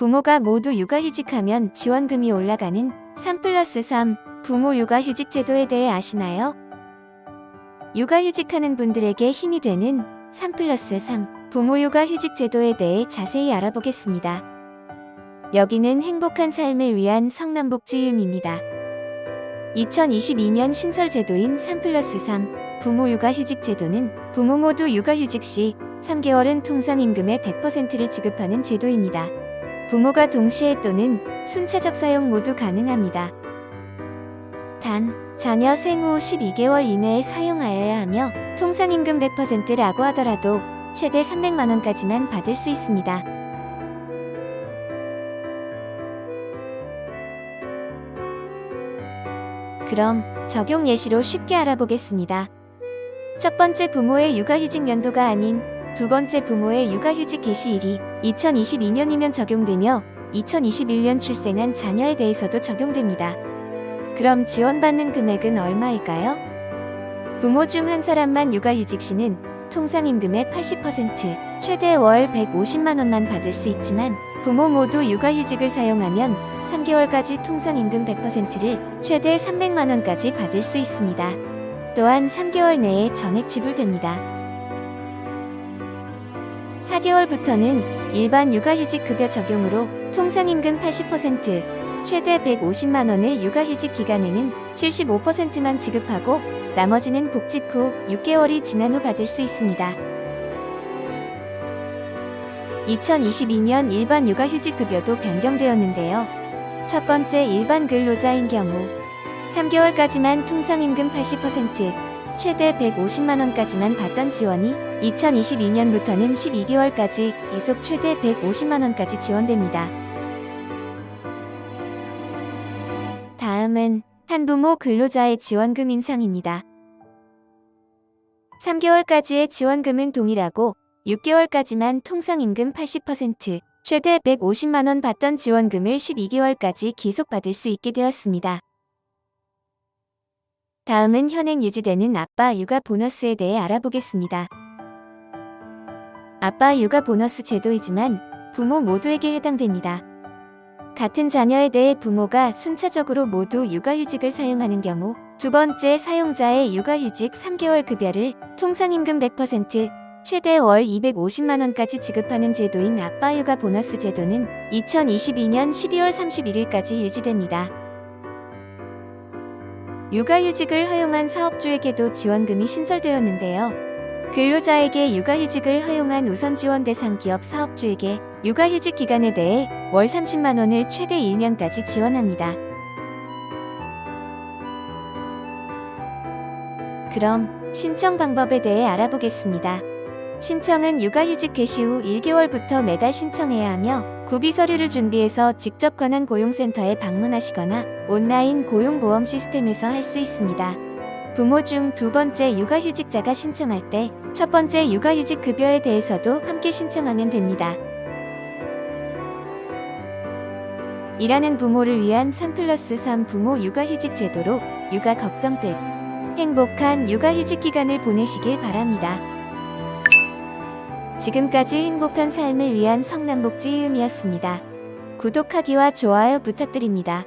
부모가 모두 육아휴직하면 지원금이 올라가는 3 플러스 3 부모 육아휴직 제도에 대해 아시나요? 육아휴직하는 분들에게 힘이 되는 3 플러스 3 부모 육아휴직 제도에 대해 자세히 알아보겠습니다. 여기는 행복한 삶을 위한 성남복지음입니다. 2022년 신설 제도인 3 플러스 3 부모 육아휴직 제도는 부모 모두 육아휴직 시 3개월은 통상 임금의 100%를 지급하는 제도입니다. 부모가 동시에 또는 순차적 사용 모두 가능합니다. 단, 자녀 생후 12개월 이내에 사용하여야 하며 통상임금 100%라고 하더라도 최대 300만원까지만 받을 수 있습니다. 그럼 적용 예시로 쉽게 알아보겠습니다. 첫 번째 부모의 육아휴직 연도가 아닌 두 번째 부모의 육아휴직 개시일이 2022년이면 적용되며 2021년 출생한 자녀에 대해서도 적용됩니다. 그럼 지원받는 금액은 얼마일까요? 부모 중 한 사람만 육아휴직 시는 통상 임금의 80% 최대 월 150만원만 받을 수 있지만 부모 모두 육아휴직을 사용하면 3개월까지 통상 임금 100%를 최대 300만원까지 받을 수 있습니다. 또한 3개월 내에 전액 지불됩니다. 4개월부터는 일반 육아휴직 급여 적용으로 통상임금 80%, 최대 150만원을 육아휴직 기간에는 75%만 지급하고 나머지는 복직 후 6개월이 지난 후 받을 수 있습니다. 2022년 일반 육아휴직 급여도 변경되었는데요. 첫 번째 일반 근로자인 경우 3개월까지만 통상임금 80%, 최대 150만원까지만 받던 지원이 2022년부터는 12개월까지 계속 최대 150만원까지 지원됩니다. 다음은 한부모 근로자의 지원금 인상입니다. 3개월까지의 지원금은 동일하고 6개월까지만 통상임금 80%, 최대 150만원 받던 지원금을 12개월까지 계속 받을 수 있게 되었습니다. 다음은 현행 유지되는 아빠 육아 보너스에 대해 알아보겠습니다. 아빠 육아 보너스 제도이지만 부모 모두에게 해당됩니다. 같은 자녀에 대해 부모가 순차적으로 모두 육아휴직을 사용하는 경우 두 번째 사용자의 육아휴직 3개월 급여를 통상임금 100%, 최대 월 250만원까지 지급하는 제도인 아빠 육아 보너스 제도는 2022년 12월 31일까지 유지됩니다. 육아휴직을 허용한 사업주에게도 지원금이 신설되었는데요. 근로자에게 육아휴직을 허용한 우선 지원 대상 기업 사업주에게 육아휴직 기간에 대해 월 30만원을 최대 1년까지 지원합니다. 그럼 신청 방법에 대해 알아보겠습니다. 신청은 육아휴직 개시 후 1개월부터 매달 신청해야 하며 구비 서류를 준비해서 직접 관한 고용센터에 방문하시거나 온라인 고용보험 시스템에서 할 수 있습니다. 부모 중 두 번째 육아휴직자가 신청할 때 첫 번째 육아휴직 급여에 대해서도 함께 신청하면 됩니다. 일하는 부모를 위한 3 플러스 3 부모 육아휴직 제도로 육아 걱정 끝. 행복한 육아휴직 기간을 보내시길 바랍니다. 지금까지 행복한 삶을 위한 성남복지음이었습니다. 구독하기와 좋아요 부탁드립니다.